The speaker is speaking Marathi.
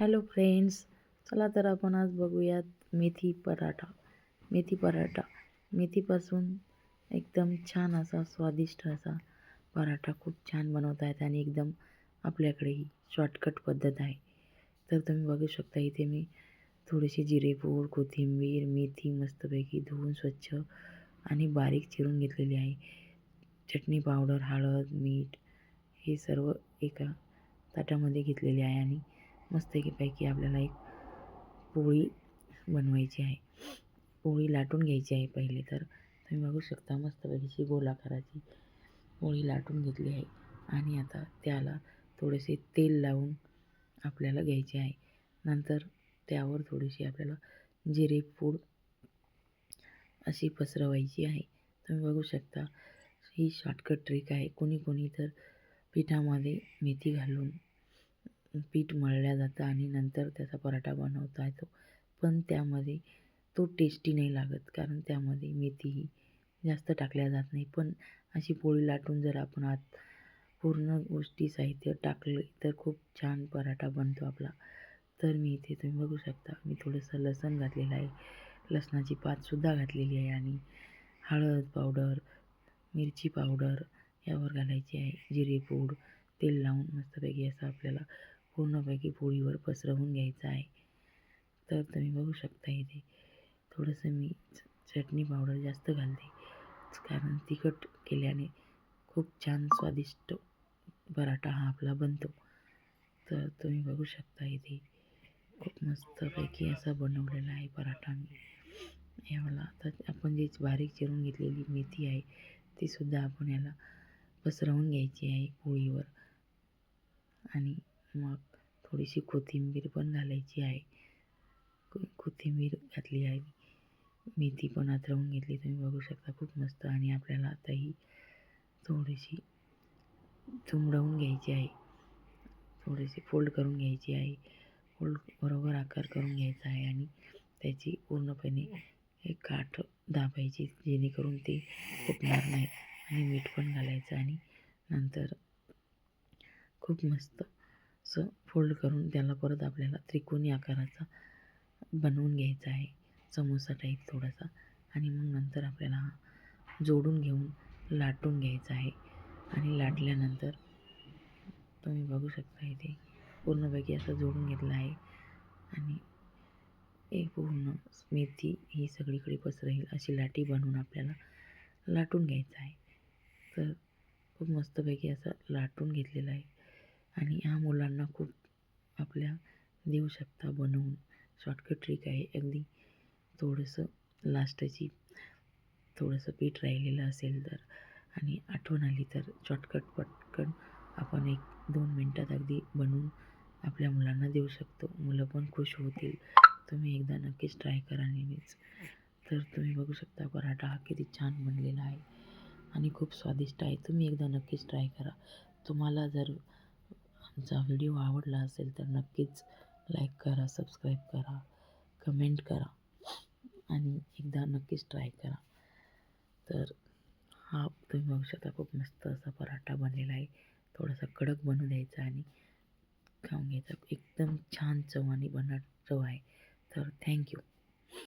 हॅलो फ्रेंड्स चला तर आपण आज बघूयात मेथी पराठा. मेथी पराठा. मेथीपासून एकदम छान असा स्वादिष्ट असा पराठा खूप छान बनवता येत आणि एकदम आपल्याकडे ही शॉर्टकट पद्धत आहे. तर तुम्ही बघू शकता इथे मी थोडीशी जिरेपूड कोथिंबीर मेथी मस्तपैकी धुवून स्वच्छ आणि बारीक चिरून घेतलेली आहे. चटणी पावडर हळद मीठ हे सर्व एका ताटामध्ये घेतलेले आहे आणि मस्तपैकी आपल्याला एक पोळी बनवायची आहे. पोळी लाटून घ्यायची आहे पहिले तर. तुम्ही बघू शकता मस्तपैकीची गोलाकाराची पोळी लाटून घेतली आहे. आणि आता त्याला थोडेसे तेल लावून आपल्याला घ्यायचे आहे. नंतर त्यावर थोडीशी आपल्याला जिरे पूड अशी पसरवायची आहे. तुम्ही बघू शकता ही शॉर्टकट ट्रिक आहे. कोणी कोणी तर पिठामध्ये मेथी घालून पीठ मळल्या जातं आणि नंतर त्याचा पराठा बनवता येतो. पण त्यामध्ये तो टेस्टी नाही लागत कारण त्यामध्ये मेथी ही जास्त टाकल्या जात नाही. पण अशी पोळी लाटून जर आपण आत पूर्ण गोष्टी साहित्य टाकले तर खूप छान पराठा बनतो आपला. तर मी इथे तुम्ही बघू शकता मी थोडंसं लसण घातलेलं आहे. लसणाची पातसुद्धा घातलेली आहे आणि हळद पावडर मिरची पावडर यावर घालायची आहे. जिरे पूड तेल लावून मस्तपैकी असं आपल्याला पूर्णपैकी पोळीवर पसरवून घ्यायचं आहे. तर तुम्ही बघू शकता इथे थोडंसं मी चटणी पावडर जास्त घालते. कारण तिखट केल्याने खूप छान स्वादिष्ट पराठा हा आपला बनतो. तर तुम्ही बघू शकता इथे खूप मस्तपैकी असा बनवलेला आहे पराठा मी. याला आता आपण जी बारीक चिरून घेतलेली मेथी आहे तीसुद्धा आपण याला पसरवून घ्यायची आहे पोळीवर आणि मग थोडीशी कोथिंबीर पण घालायची आहे. कोथिंबीर घातली आहे. मेथी पण आतरवून घेतली. तुम्ही बघू शकता खूप मस्त आणि आपल्याला आता ही थोडीशी चुमडवून घ्यायची आहे. थोडीशी फोल्ड करून घ्यायची आहे. फोल्ड बरोबर आकार करून घ्यायचा आहे आणि त्याची पूर्णपणे एक काठ दाबायची जेणेकरून ते फुटणार नाही. आणि मीठ पण घालायचं आणि नंतर खूप मस्त असं फोल्ड करून त्याला परत आपल्याला त्रिकोणी आकाराचा बनवून घ्यायचा आहे. समोसा टाईप थोडासा. आणि मग नंतर आपल्याला हा जोडून घेऊन लाटून घ्यायचा आहे. आणि लाटल्यानंतर तुम्ही बघू शकता इथे पूर्णपैकी असं जोडून घेतलं आहे. आणि एक पूर्ण मेथी ही सगळीकडे पसरेल अशी लाटी बनवून आपल्याला लाटून घ्यायचं आहे. तर खूप मस्तपैकी असं लाटून घेतलेलं आहे. आणि ह्या मुलांना खूप आपल्या देऊ शकता बनवून. शॉर्टकट ट्रिक आहे. अगदी थोडंसं लास्टची थोडंसं पीठ राहिलेलं असेल तर. आणि आठवण आली तर शॉर्टकट पटकन आपण एक दोन मिनटात अगदी बनवून आपल्या मुलांना देऊ शकतो. मुलं पण खुश होतील. तुम्ही एकदा नक्कीच ट्राय करा नेहमीच. तर तुम्ही बघू शकता पराठा हा किती छान बनलेला आहे. आणि खूप स्वादिष्ट आहे. तुम्ही एकदा नक्कीच ट्राय करा. तुम्हाला जर तुमचा व्हिडिओ आवडला असेल तर नक्कीच लाईक करा सबस्क्राईब करा कमेंट करा आणि एकदा नक्कीच ट्राय करा. तर हा तुम्ही बघू शकता खूप मस्त असा पराठा बनलेला आहे. थोडासा कडक बनू द्यायचा आणि खाऊन घ्यायचा. एकदम छान चव आणि बनाट चव आहे. तर थँक्यू